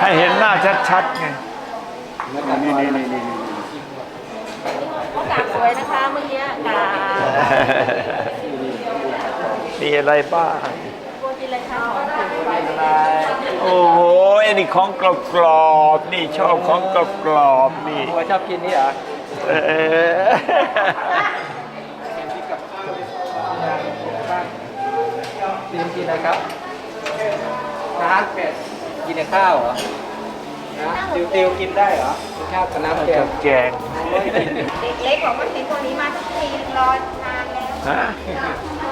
ให้เห็นหน้าชัดๆไง นี่นี่นี่นี่ สวยนะคะเมื่อกี้กาบมีอะไรบ้างโปรตีนอะไรคะของถูกไฟโอ้โหไอ้นี่ของกรอบกรอบๆนี่ชอบของกรอบกรอบๆนี่ หัวชอบกินนี่เหรอเออติมกินอะไรครับน้ำเป็ดกินกับข้าวเหรอนะติวติวกินได้เหรอกินข้าวกับน้ำแกงแกงโอ้ยกิน เด็กเล็กบอกว่าเห็นตัวนี้มาทุกทีรอนานแล้วฮะ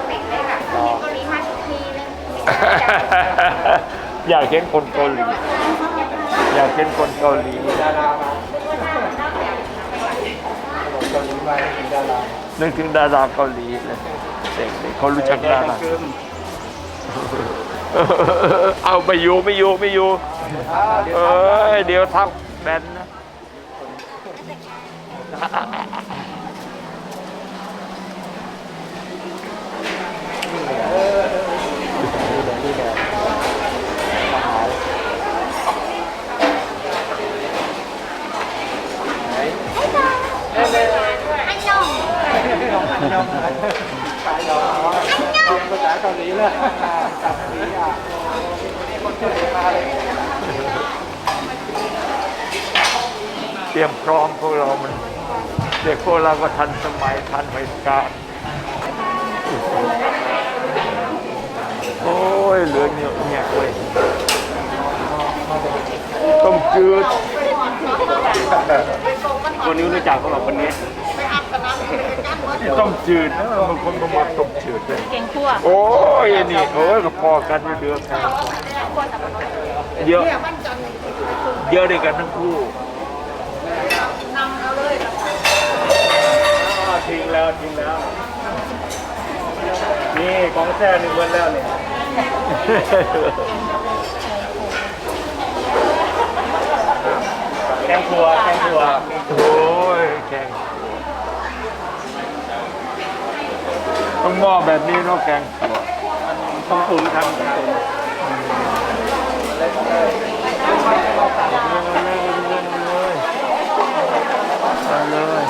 เด็กเล็กอะเห็นตัวนี้มาทุกทีนึงอยากเห็นคนเกาหลี อยากเห็นคนเกาหลี ดารามาขนมเกาหลีมากินดารานึกถึงดาราเกาหลีเลยเด็กๆเขารู้จักดารา เอาไม่อยู่ไม่อยู่ไม่อยู่เดี๋ยวเอ้ยเดี๋ยวทับแบนนะ นี่แหละอาหารไหนเล่นเล่น อันยอง อันยองขายดอกอ๋อเรียนภาษาเกาหลีเลยเกาหลีอ่ะนี่คนเกาหลีมาเลย เตรียมพร้อมพวกเรามัน เด็กพวกเราก็ทันสมัยทันเหตุการณ์โอ้ยเหลืองเงี้ยเงี้ยเว้ยต้มจืดคนนี้รู้จักเขาหรอคนนี้ต้มจืดนะบางคนก็มาต้มจืดเลยเก่งคั่วโอ้ยนี่โอ้ยก็พอกันเดือดแทนเยอะเยอะด้วยกันทั้งคู่ ทิ้งแล้วทิ้งแล้ว นี่ของแท้หนึ่งวันแล้วเนี่ยแกงครัวแกงครัวโอ้ยแกงต้องหม้อแบบนี้เนาะแกงขัวต้องตุ๋นทำตุ๋นเอาเลย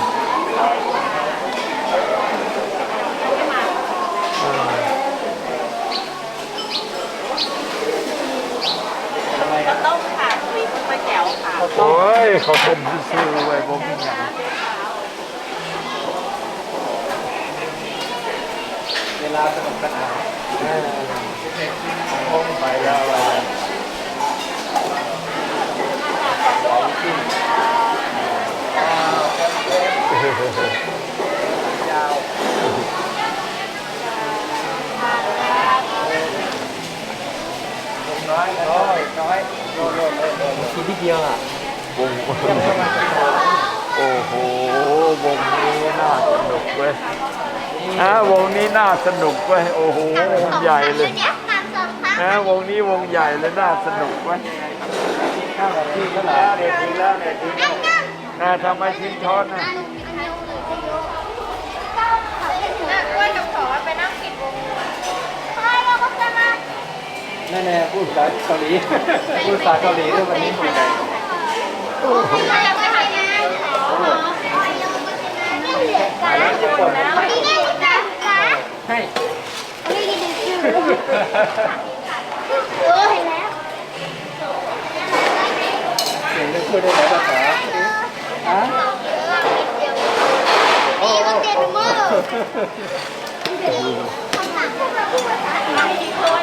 เอาเลย ข้าวต้มค่ะมีซุปเปอร์แจ๋วค่ะโอ้ยเขาต้มซื่อๆไว้บ่มีหยังเวลาสนุกสนานห้องไปแล้วอะไรย น้อยโลโลโลโลกินที่เดียวอะวงโอ้โห วงนี้น่าสนุกเว้ยนะวงนี้น่าสนุกเว้ย โอ้โห วงใหญ่เลยนะวงนี้วงใหญ่เลยน่าสนุกเว้ยข้าวแบบที่ก็หลายเด็ดทิ้งแล้วเด็ดทิ้งแล้วนะทำไมทิ้งช้อนนะกล้วยกับขอไปนั่งปิดวง นั่นแน่พูดภาษาเกาหลีพูดภาษาเกาหลีด้วยวันนี้คุยกันให้เออเห็นแล้วเก่งได้พูดได้หลายภาษาฮะนี่มันเต็มมือคำ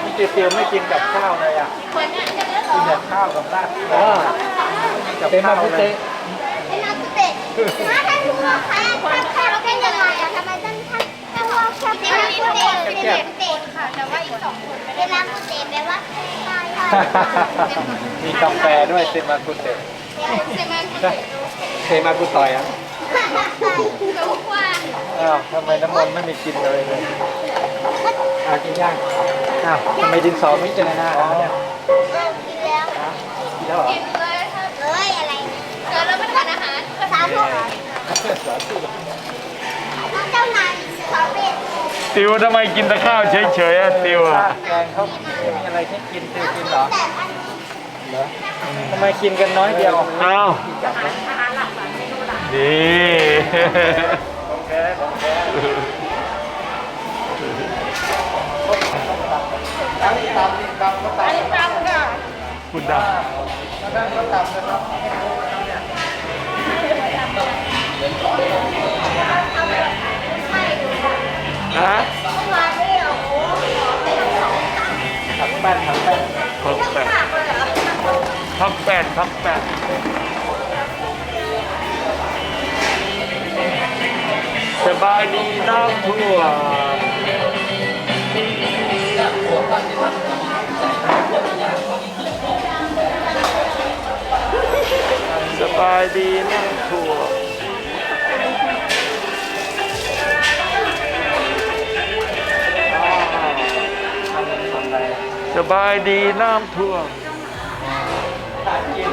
นี่เจเตียวไม่กินกับข้าวเลยอะคนเนี่ยจะเลือกกินแต่ข้าวกับราดอ๋อเต็มมาพุเตะเป็นนักเตะถ้าท่านรู้ว่าใครถ้าใครเราเป็นยังไงอะทำไมท่านท่านท่านว่าแค่เป็นนักเตะเป็นนักเตะค่ะแต่ว่าอีกสองคนไม่เป็ได้นนักเตะแปลว่าตายมีกาแฟด้วยเซมากุเตะเซมันเซมากุต่อยอะรู้ว่าอ้าวทำไมน้ำมันไม่มีกินเลยเลย มันยังอ้าวทำไมดินสอไม่เจอหน้าอ๋อเนี่ยเอากินแล้วกินแล้วเหรอกินเลยเลยอะไรเนี่ยเดี๋ยวเราไปทานอาหารสาธุเจ้านายสาวเป็ดติวทำไมกินแต่ข้าวเฉยๆอะติวอะแกงเขามีอะไรให้กินเธอกินเหรอแต่อันเหรอทำไมกินกันน้อยเดียวเอ้าจับนะ อาหารหลักสามเมนูหลัก นี่ ของแท้ของแท้ อันนี้ตำนี่ตำก็ตำตามค่ะคุณดาแล้วนั่นก็ตำนะครับให้รู้นะครับเนี่ยฮะมาเรียวโอ้โหไม่ต้องสองตังค์ถังแป้นถังแป้นพักแปดมากเลยเหรอพักแปดพักแปดสบายดีน้ำท่วม สบายดีน้ำท่วมทำทำอะไรสบายดีน้ำท่วมกิน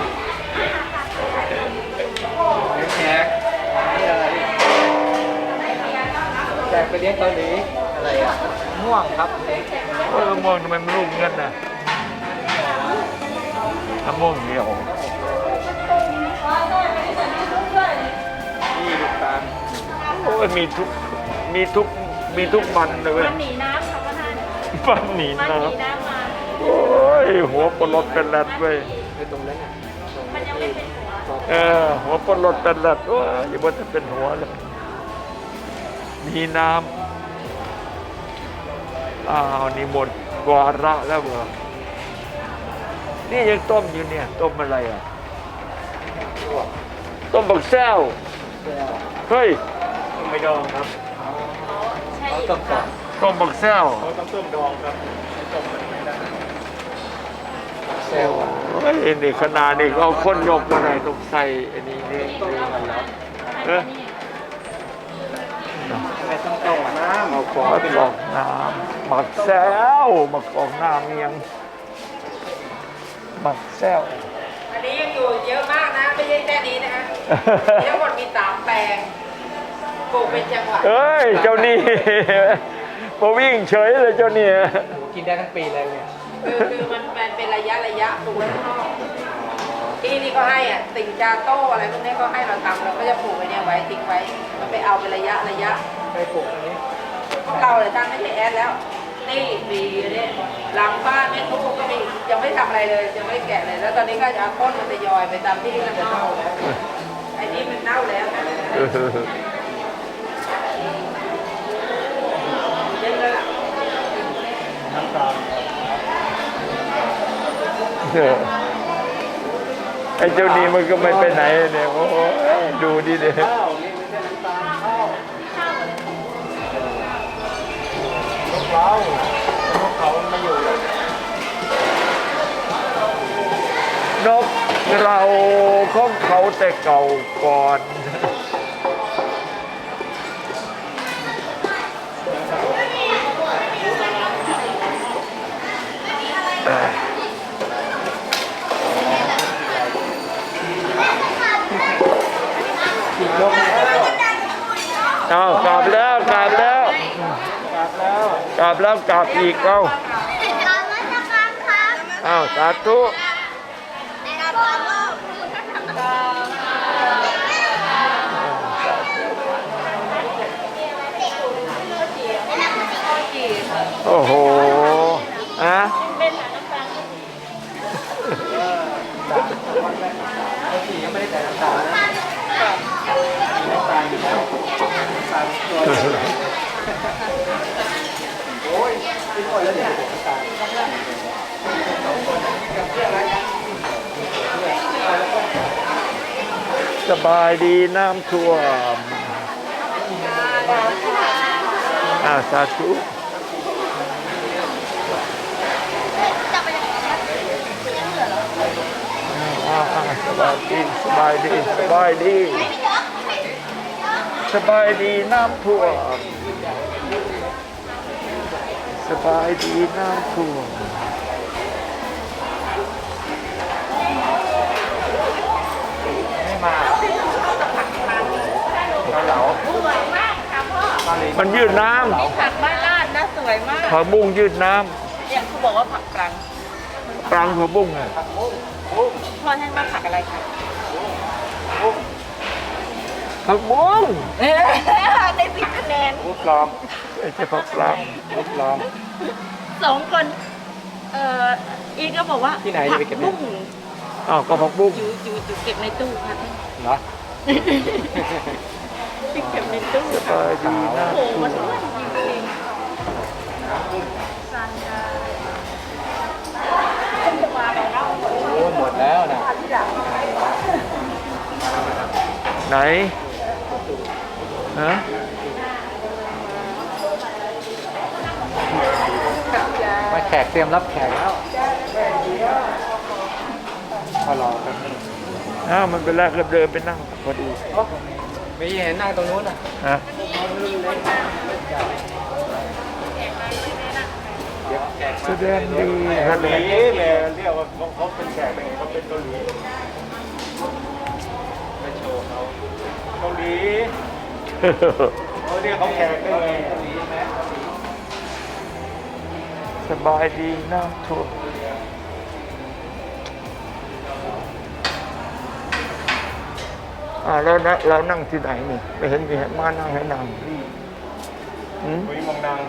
เลี้ยงแขกนี่อะไรแจกไปเลี้ยงเกาหลีอะไรอะม่วงครับโอ้ยมะม่วงทำไมมันลูกเงินน่ะมะม่วงเหนียว อ้ยมีทุกมีทุกมีทุกมันเลยเว้ยมันหนีน้ำค่ะประธานมันหนีมันน้หนีน้ำมาำโอ้ยหัวปลดเป็นแรดเว้ยคือตรงนั้นน่ะตรงมันยังไม่เป็นหัวเออหัวปลดเป็นแรดโอ้ยอย่าบอกจะเป็นหัวเลยมีน้ำอ้าวนี่หมดวาระแล้วเหรอนี่ยังต้มอยู่เนี่ย ต้มอะไรอะตัวต้มบักแซวแก้วเฮ้ย ไม่ดองครับใช่เขาต้มก่อนต้มบักแซวเขาต้องต้มดองครับต้มมันไม่ได้เซลล์โอ้ยนี่ขนาดนี่เอาคนยกมาได้ต้องใส่อันนี้นี่ต้มมันแล้วเออไม่ต้องต้มน้ำเอาฟองมาไปกลองกน้ำหมักแซวหมักกอกน้ำเมียงหมักแซวอันนี้ยังอยู่เยอะมากนะ ไม่ใช่แค่นี้นะคะทั้งหมดมีสามแปลง ปลูกเป็นจังหวะเอ้ย เจ้านี่พอวิ่งเฉยเลยเจ้านี่กินได้ทั้งปีเลยเนี่ยคือคือมันมันเป็นระยะระยะปลูกไว้ข้างนอกที่นี่ก็ให้อะติ่งจาโต้อะไรพวกนี้ก็ให้เราทำเราก็จะปลูกไว้เนี่ยไว้ทิ้งไว้ มันไปเอาเป็นระยะระยะไปปลูกอันนี้พวกเราเลยท่านไม่ใช่แอดแล้ว นี่มีเนี่ยหลังบ้านแม่ทุกก็มียังไม่ทำอะไรเลยยังไม่ได้แกะเลย แล้วตอนนี้ก็จะเอาต้นมันทยอยไปตามที่มันจะเน่าแล้วไอ้นี่มันเน่าแล้วนะเยอะแล้วล่ะ น้ำตาล ไอ้เจ้านี่มันก็ไม่ไปไหนเนี่ยโอ้ยดูดิเด็ข้าวนี่ไม่ใช่น้ำตาลข้าวลูกเราลูกเขาไม่อยู่นกเราของเขาแต่เก่าก่อน กินนกแล้ว เอาก ลับแล้วกลับแล้วกลับแล้วกลับแล้วกลับอีกเอ้าเรามาสักครั้งครับอ้าวสาธุนะครับผมโอ้โหอะเป็นหาน้ำตาลเขาสียังไม่ได้ใส่น้ำตาลนะ น้ำตาลอยู่แล้วน้ำตาลตัวโอ้ยกินหมดแล้วเนี่ยตาลสบายดีน้ำท่วมอ่าสาธุสบายดีสบายดีสบายดี สบายดีน้ำท่วมสสบายดีน้ำท่วมไม่มาเกาเหลาสวยมากค่ะพ่อมาเลยมันยืดน้ผักบ้านลาดนะสวยมากำผักบุ้งยืดน้เนี่ยเขาบอกว่าผักกลางำกลางผักบุ้งอะผักบุ้งบุ้งพ่อให้มาผักอะไรคะบุ้ง ผักบุ้งเอ๊ะได้สิบคะแนนบุ้งปลอมไอ้เจ้าผักกลางบุ้งปลอม สองคน เอ่ออีกก็บอกว่าที่ไหนจะไปเก็บเนี่ย ผับุ้งอ้าวก็ผักบุ้งอยู่อยู่อยู่เก็บในตู้ค่ะเหรอที่เก็บในตู้สบายดีน้ำโอ้โหท่วมันมอ้วนจริงๆโอ้หมดแล้วนะไหน ฮะมาแขกเตรียมรับแขกแล้วพอรอแป๊บนึงอ้าวมันเป็นแรกเดินไปนั่งพอดีโอ้ไม่เห็นนั่งตรงนู้นอะฮะเดี๋ยวแขกแสดงดีครับ เขาเรียกเขาแขกได้ไงเกาหลีใช่ไหมเกาหลีสบายดีน้ำท่วมอ่าแล้วนะเรานั่งที่ไหนนี่ไม่เห็นมีให้มานั่งให้นั่งหืมคุยมองนาง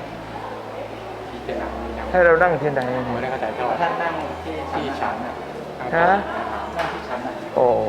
ที่จะนั่งมีนางให้เรานั่งที่ไหนไม่นี่ได้เข้าใจเท่าไหร่ท่านนั่งที่ที่ชั้นนะฮะนั่งที่ชั้นนะโอ้โห